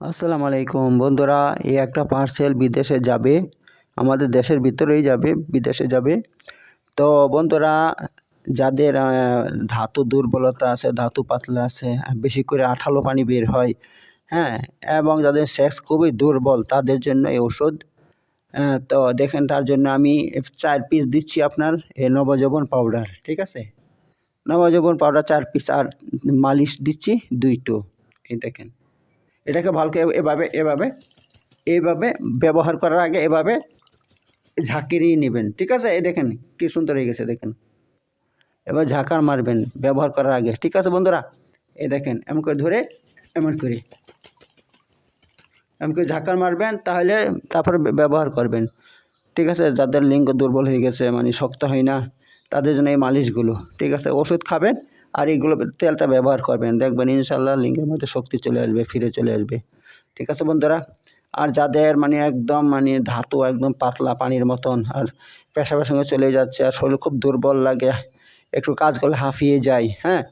আসসালামু আলাইকুম। বন্ধুরা, এই একটা পার্সেল বিদেশে যাবে, আমাদের দেশের ভিতরেই যাবে, বিদেশে যাবে। তো বন্ধুরা, যাদের ধাতু দুর্বলতা আছে, ধাতু পাতলা আছে, বেশি করে আঠালো পানি বের হয় হ্যাঁ এবং যাদের সেক্স খুবই দুর্বল, তাদের জন্য এই ওষুধ তো দেখেন তার জন্য আমি চার পিস দিচ্ছি আপনার, এই নবযৌবন পাউডার ঠিক আছে? নবযৌবন পাউডার চার পিস আর মালিশ দিচ্ছি দুইটো, এই দেখেন। এটাকে ভালো করে এভাবে এভাবে এইভাবে ব্যবহার করার আগে এভাবে ঝাঁকিয়ে নেবেন। ঠিক আছে? এই দেখেন কি সুন্দর হয়ে গেছে, দেখেন। এবার ঝাঁকার মারবেন ব্যবহার করার আগে। ঠিক আছে বন্ধুরা? এই দেখেন, এমন করে ধরে, এমন করে। এমন করে ঝাঁকার মারবেন, তাহলে তারপরে ব্য- ব্যবহার করবেন। ঠিক আছে? যাদের লিঙ্গ দুর্বল হয়ে গেছে মানে শক্ত হয় না, তাদের জন্য এই মালিশগুলো। ঠিক আছে? ওষুধ খাবেন আর এইগুলো তেলটা ব্যবহার করবেন। দেখবেন ইনশাল্লাহ লিঙ্গের মধ্যে শক্তি চলে আসবে, ফিরে চলে আসবে। ঠিক আছে বন্ধুরা? আর যাদের মানে একদম মানে ধাতু একদম পাতলা পানির মতন আর পেশাবের সঙ্গে চলে যাচ্ছে আর শরীর খুব দুর্বল লাগে, একটু কাজ করলে হাঁফিয়ে যায় হ্যাঁ?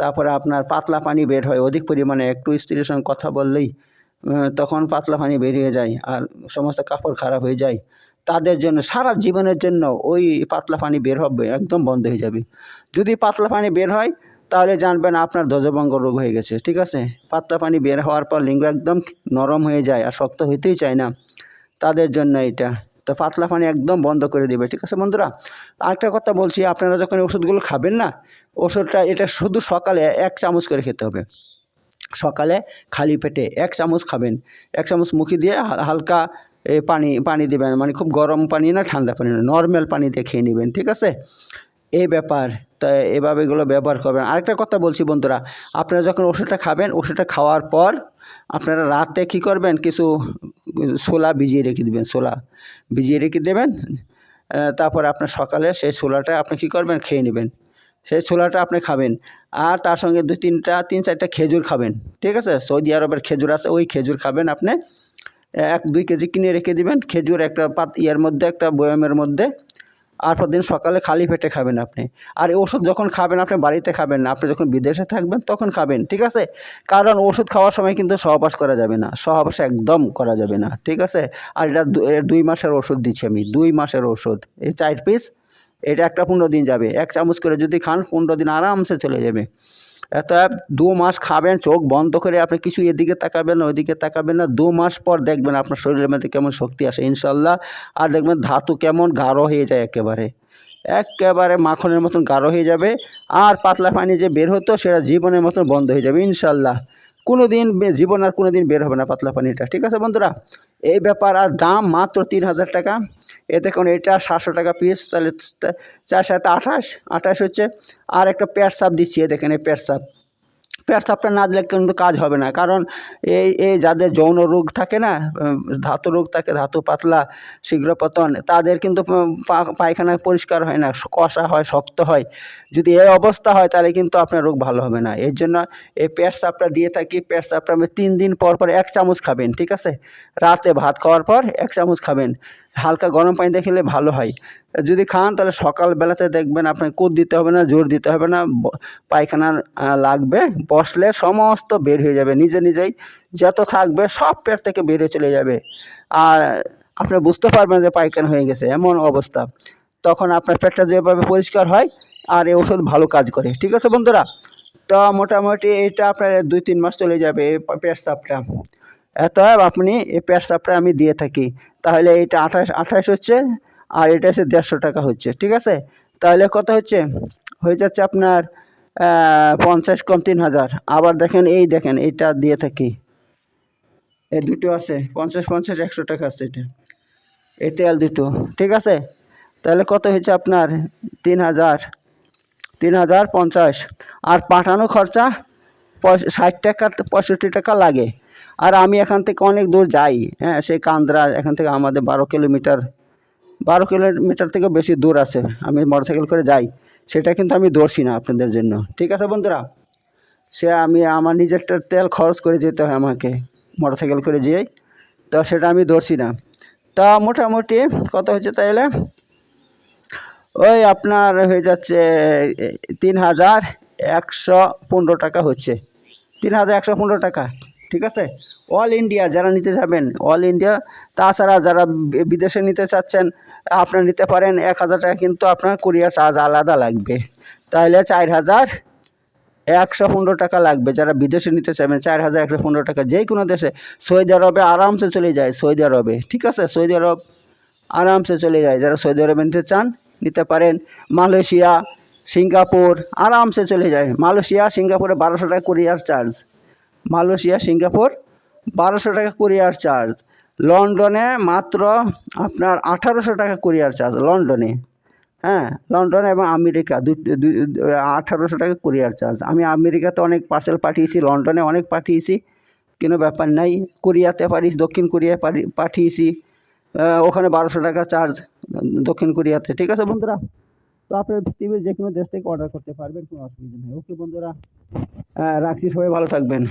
তারপরে আপনার পাতলা পানি বের হয়, অধিক পরিমাণে একটু স্ত্রীর সঙ্গে কথা বললেই তখন পাতলা পানি বেরিয়ে যায় আর সমস্ত কাপড় খারাপ হয়ে যায়। তাদের জন্য, সারা জীবনের জন্য ওই পাতলা পানি বের হবে, একদম বন্ধ হয়ে যাবে। যদি পাতলা পানি বের হয়, তাহলে জানবেন আপনার ধ্বজভঙ্গ রোগ হয়ে গেছে, ঠিক আছে? পাতলা পানি বের হওয়ার পর লিঙ্গ একদম নরম হয়ে যায় আর শক্ত হইতেই চায় না। তাদের জন্য এটা। তো পাতলা পানি একদম বন্ধ করে দেবে, ঠিক আছে বন্ধুরা? আরেকটা কথা বলছি, আপনারা যখন ওষুধগুলো খাবেন না, ওষুধটা এটা শুধু সকালে এক চামচ করে খেতে হবে। সকালে খালি পেটে এক চামচ খাবেন। এক চামচ মুখে দিয়ে হালকা এ, পানি পানি দেবেন। মানে খুব গরম পানি না ঠান্ডা পানি না নর্মাল পানি দিয়ে খেয়ে নেবেন ঠিক আছে? এই ব্যাপার। তা এভাবে এগুলো ব্যবহার করবেন। আরেকটা কথা বলছি বন্ধুরা আপনারা যখন ওষুধটা খাবেন ওষুধটা খাওয়ার পর আপনারা রাতে কী করবেন? কিছু ছোলা ভিজিয়ে রেখে দেবেন ছোলা ভিজিয়ে রেখে দেবেন। তারপর আপনার সকালে সেই ছোলাটা আপনি কী করবেন? খেয়ে নেবেন। সেই ছোলাটা আপনি খাবেন। আর তার সঙ্গে দুই তিনটা তিন চারটা খেজুর খাবেন ঠিক আছে? সৌদি আরবের খেজুর আছে ওই খেজুর খাবেন আপনি। এক, দুই কেজি কিনে রেখে দিবেন। খেজুর একটা পাত ইয়ার মধ্যে, একটা বয়ামের মধ্যে। আর দিন সকালে খালি পেটে খাবেন আপনি। আর ওষুধ যখন খাবেন, আপনি বাড়িতে খাবেন না, আপনি যখন বিদেশে থাকবেন, তখন খাবেন, ঠিক আছে? কারণ ওষুধ খাওয়ার সময় কিন্তু সহবাস করা যাবে না। সহবাস একদম করা যাবে না, ঠিক আছে? আর এটা দুই মাসের ওষুধ দিচ্ছি আমি, দুই মাসের ওষুধ। এই চার পিস এটা একটা পনেরো দিন যাবে। এক চামচ করে যদি খান, পনেরো দিন আরামসে চলে যাবে। এত দু মাস খাবেন, চোখ বন্ধ করে আপনি কিছু এদিকে তাকাবেন না, ওইদিকে তাকাবেন না। দু মাস পর দেখবেন আপনার শরীরের মধ্যে কেমন শক্তি আসে ইনশাল্লাহ আর দেখবেন ধাতু কেমন গাঢ় হয়ে যায় একেবারে। একেবারে মাখনের মতন গাঢ় হয়ে যাবে। আর পাতলা পানি যে বের হতো, সেটা জীবনের মতন বন্ধ হয়ে যাবে ইনশাল্লাহ কোনো দিন জীবন আর কোনো দিন বের হবে না পাতলা পানিটা। ঠিক আছে বন্ধুরা? এই ব্যাপার, আর দাম মাত্র তিন হাজার টাকা। এ দেখুন, এটা সাতশো টাকা পিস তাহলে চার সাথে আঠাশ আঠাশ হচ্ছে আর একটা প্যাট সাপ দিচ্ছি, এ দেখেন এই প্যাট সাপ পেট সাপটা না দিলে কিন্তু কাজ হবে না, কারণ এই এই যাদের যৌন রোগ থাকে না ধাতু রোগ থাকে, ধাতু পাতলা শীঘ্র পতন তাদের কিন্তু পায়খানা পরিষ্কার হয় না, কষা হয়, শক্ত হয়। যদি এই অবস্থা হয়, তাহলে কিন্তু আপনার রোগ ভালো হবে না। এর জন্য এই পেট সাপটা দিয়ে থাকি পেট সাপটা আপনি তিন দিন পর পর এক চামচ খাবেন, ঠিক আছে? রাতে ভাত খাওয়ার পর এক চামচ খাবেন। হালকা গরম পানিতে খেলে ভালো হয়। যদি খান তাহলে সকালবেলাতে দেখবেন আপনার কুদ দিতে হবে না, জোর দিতে হবে না পায়খানা লাগবে। বসলে সমস্ত বের হয়ে যাবে নিজে নিজেই। যত থাকবে সব পেট থেকে বেরিয়ে চলে যাবে। আর আপনি বুঝতে পারবেন যে পায়খানা হয়ে গেছে, এমন অবস্থা। তখন আপনার পেটটা যেভাবে পরিষ্কার হয় আর এই ওষুধ ভালো কাজ করে। ঠিক আছে বন্ধুরা? তো মোটামুটি এটা আপনার দুই তিন মাস চলে যাবে পেট সাপটা এত আপনি এই পেট সাপটা আমি দিয়ে থাকি। তাহলে এটা আঠাশ আঠাশ হচ্ছে, আর এটা হচ্ছে দেড়শো টাকা হচ্ছে, ঠিক আছে? তাহলে কত হচ্ছে? হয়ে যাচ্ছে আপনার পঞ্চাশ কম তিন হাজার। আবার দেখেন, এই দেখেন, এইটা দিয়ে থাকি। এই দুটো আছে, পঞ্চাশ পঞ্চাশ, একশো টাকা আছে এটা। এই তেল দুটো, ঠিক আছে? তাহলে কত হয়েছে আপনার? তিন হাজার। তিন হাজার পঞ্চাশ। আর পাঠানো খরচা পঁয়ষ- ষাট টাকা, পঁয়ষট্টি টাকা লাগে। আর আমি এখান থেকে অনেক দূর যাই হ্যাঁ সেই কান্দ্রা এখান থেকে আমাদের বারো কিলোমিটার বারো কিলোমিটার থেকে বেশি দূর আছে, আমি মোটরসাইকেল করে যাই। সেটা কিন্তু আমি দৌড়ছি না আপনাদের জন্য, ঠিক আছে বন্ধুরা? সে আমি, আমার নিজেরটা তেল খরচ করে যেতে হয় আমাকে মোটরসাইকেল করে যেয়ে, তো সেটা আমি দৌড়ছি না। তা মোটামুটি কত হচ্ছে তাইলে ওই আপনার হয়ে যাচ্ছে, তিন হাজার একশো পনেরো টাকা হচ্ছে, তিন হাজার একশো পনেরো টাকা। ঠিক আছে? অল ইন্ডিয়া যারা নিতে যাবেন অল ইন্ডিয়া তাছাড়া যারা বিদেশে নিতে চাচ্ছেন, আপনারা নিতে পারেন এক হাজার টাকা, কিন্তু আপনার কুরিয়ার চার্জ আলাদা লাগবে। তাহলে চার হাজার একশো পনেরো টাকা লাগবে। যারা বিদেশে নিতে চাইবেন, চার হাজার একশো পনেরো টাকা, যে কোনো দেশে। সৌদি আরবে আরামসে চলে যায়, সৌদি আরবে। ঠিক আছে? সৌদি আরব আরামসে চলে যায়। যারা সৌদি আরবে নিতে চান, নিতে পারেন। মালয়েশিয়া, সিঙ্গাপুর, আরামসে চলে যায়। মালয়েশিয়া, সিঙ্গাপুরে বারোশো টাকা কুরিয়ার চার্জ মালয়েশিয়া সিঙ্গাপুর বারোশো টাকা কুরিয়ার চার্জ। লন্ডনে মাত্র আপনার আঠারোশো টাকা কুরিয়ার চার্জ লন্ডনে। হ্যাঁ লন্ডন এবং আমেরিকা আঠারোশো টাকা কুরিয়ার চার্জ। আমি আমেরিকাতে অনেক পার্সেল পাঠিয়েছি লন্ডনে অনেক পাঠিয়েছি কোনো ব্যাপার নাই। কোরিয়াতে পারিস দক্ষিণ কোরিয়ায় পাঠিয়েছি ওখানে বারোশো টাকা চার্জ দক্ষিণ কোরিয়াতে। ঠিক আছে বন্ধুরা? তো আপনার পৃথিবীর যে কোনো দেশ থেকে অর্ডার করতে পারবেন কোনো অসুবিধা নেই। ওকে বন্ধুরা? আহ, রাখছি সবাই ভালো থাকবেন।